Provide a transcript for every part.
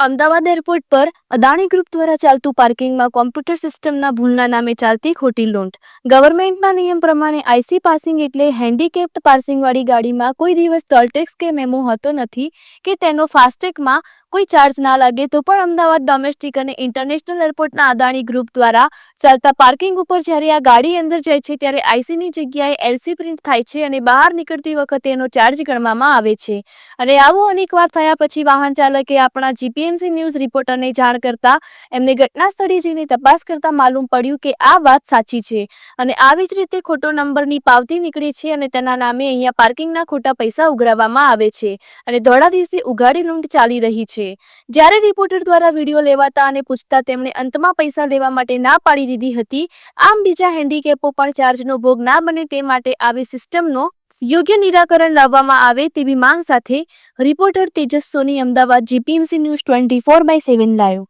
Ahmedabad airport પર Adani group દ્વારા ચાલતું પાર્કિંગમાં કોમ્પ્યુટર સિસ્ટમના ભૂલના નામે ચાલતી ખોટી લૂંટ. ગવર્મેન્ટના નિયમ પ્રમાણે આઈસી પાસિંગ એટલે હેન્ડીકેપ્ડ પાસિંગવાળી ગાડીમાં કોઈ દિવસ ટોલટેક્સ કે મેમો હોતો નથી કે તેનો ફાસ્ટેગમાં કોઈ ચાર્જ ના લાગે તો પણ અમદાવાદ ડોમેસ્ટિક અને ઇન્ટરનેશનલ એરપોર્ટના અદાણી ગ્રુપ દ્વારા ચાલતા પાર્કિંગ ઉપર જ્યારે આ ગાડી અંદર જાય છે ત્યારે આઈસીની જગ્યાએ એલસી પ્રિન્ટ થાય છે અને બહાર નીકળતી વખતે એનો ચાર્જ ગણવામાં આવે છે. અને આવું અનેકવાર થયા પછી વાહન ચાલકે આપણા જીપીએમસી ન્યૂઝ રિપોર્ટરને જાણ કરતા એમને ઘટના સ્થળે જઈને તપાસ કરતા માલુમ પડ્યું કે આ વાત સાચી છે. અને આવી જ રીતે ખોટો નંબરની પાવતી નીકળી છે અને તેના નામે અહીંયા પાર્કિંગના ખોટા પૈસા ઉઘરાવવામાં આવે છે અને ધોળા દિવસે ઉઘાડી લૂંટ ચાલી રહી છે. જ્યારે રિપોર્ટર દ્વારા વીડિયો લેવાતા અને પૂછતા તેમણે અંતમાં પૈસા લેવા માટે ના પાડી દીધી હતી, આમ બીજા હેન્ડીકેપો પણ ચાર્જનો ભોગ ના બને તે માટે આવી સિસ્ટમનો યોગ્ય નિરાકરણ લાવવામાં આવે તેવી માંગ સાથે reporter Tejas Soni Ahmedabad GPMC news twenty four by seven લાયો.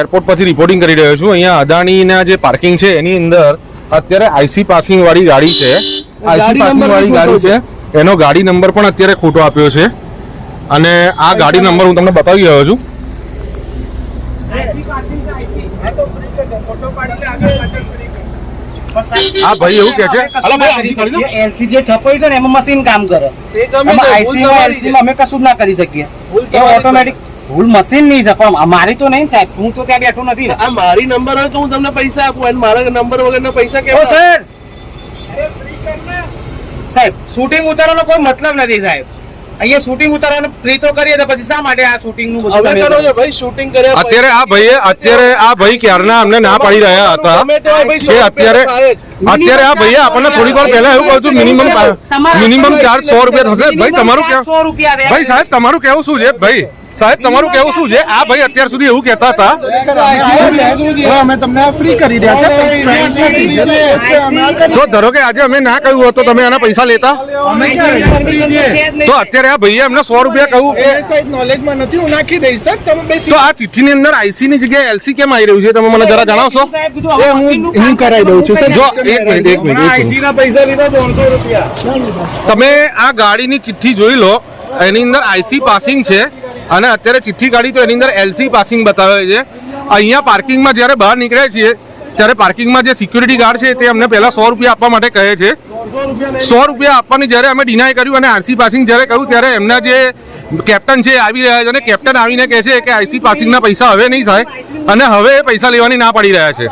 એરપોર્ટ પરથી રિપોર્ટિંગ કરી રહ્યો છું. અહીંયા અદાણીના જે પાર્કિંગ છે એની અંદર અત્યારે આઈસી પાસિંગ વાળી ગાડી છે. આઈસી ગાડી પાસિંગ નંબર વાળી ગાડી છે. એનો ગાડી નંબર પણ અત્યારે ખોટો આપ્યો છે. અને આ ગાડી નંબર હું તમને બતાવી રહ્યો છું. આ ભાઈ એવું કે છે? અલા ભાઈ. એલસી જે છપાઈ છે ને એમાં મશીન કામ કરે. એ ગમે એમાં આઈસી માં એલસી માં અમે કશું ના કરી શકીએ. એ ઓટોમેટિક ભૂલ મશીન નહીં છે પણ મારી તો નહીં સાહેબ. હું તો ત્યાં બેઠો નથી આ મારી નંબર હોય તો હું તમને પૈસા આપું. અને મારા નંબર વગરના પૈસા કેવો સર સાહેબ શૂટિંગ ઉતારવાનો કોઈ મતલબ નથી સાહેબ. અહીંયા શૂટિંગ ઉતારવાનો ફ્રી તો કરીએ તો પછી શા માટે આ શૂટિંગનું બધું હવે કરો કરો? છો ભાઈ શૂટિંગ કર્યા અત્યારે આ ભાઈએ અત્યારે આ ભાઈ ક્યારના અમને ના પાડી રહ્યા હતા. કે અત્યારે. અત્યારે આ ભાઈએ આપણને થોડીક વાર પહેલા એવું કહ્યું મિનિમમ તમારા મિનિમમ ચાર્જ સો રૂપિયા થશે. ભાઈ તમારું કેવું સો રૂપિયા ભાઈ સાહેબ તમારું કેવું શું છે? ભાઈ સાહેબ તમારું કેવું શું છે? આ ભાઈ અત્યાર સુધી એવું કહેતા હતા. અમે તમને ફ્રી કરી રહ્યા છે તો ધારો કે આજે અમે ના કહ્યું હતું તો તમે આના પૈસા લેતા? તો અત્યારે આ ભાઈએ અમને સો રૂપિયા કહ્યું નોલેજમાં નથી હું નાખી દઈશ સર તમે તો આ ચિઠ્ઠીની અંદર આઈસી ની જગ્યાએ એલસી કેમ આવી રહ્યું છે? તમે મને જરા જણાવશો? હું હું કરાવી દઉં છું સર જો એક મિનિટ એક મિનિટ આઈસી ના પૈસા લીધા ત્રણસો રૂપિયા. તમે આ ગાડીની ચિઠ્ઠી જોઈ લો. એની અંદર આઈસી પાસિંગ છે. અને અત્યારે ચિઠ્ઠી કાઢી તો એની અંદર એલસી પાસિંગ બતાવે છે. અહીંયા પાર્કિંગમાં જ્યારે બહાર નીકળે છીએ, ત્યારે પાર્કિંગમાં જે સિક્યુરિટી ગાર્ડ છે તે અમને પહેલાં સો રૂપિયા આપવા માટે કહે છે. સો રૂપિયા આપવાની જ્યારે અમે ડિનાય કર્યું અને આરસી પાસિંગ જ્યારે કહ્યું ત્યારે એમના જે કેપ્ટન છે આવી રહ્યા છે અને કેપ્ટન આવીને કહે છે કે આઈસી પાસિંગના પૈસા હવે નહીં થાય અને હવે પૈસા લેવાની ના પડી રહ્યા છે.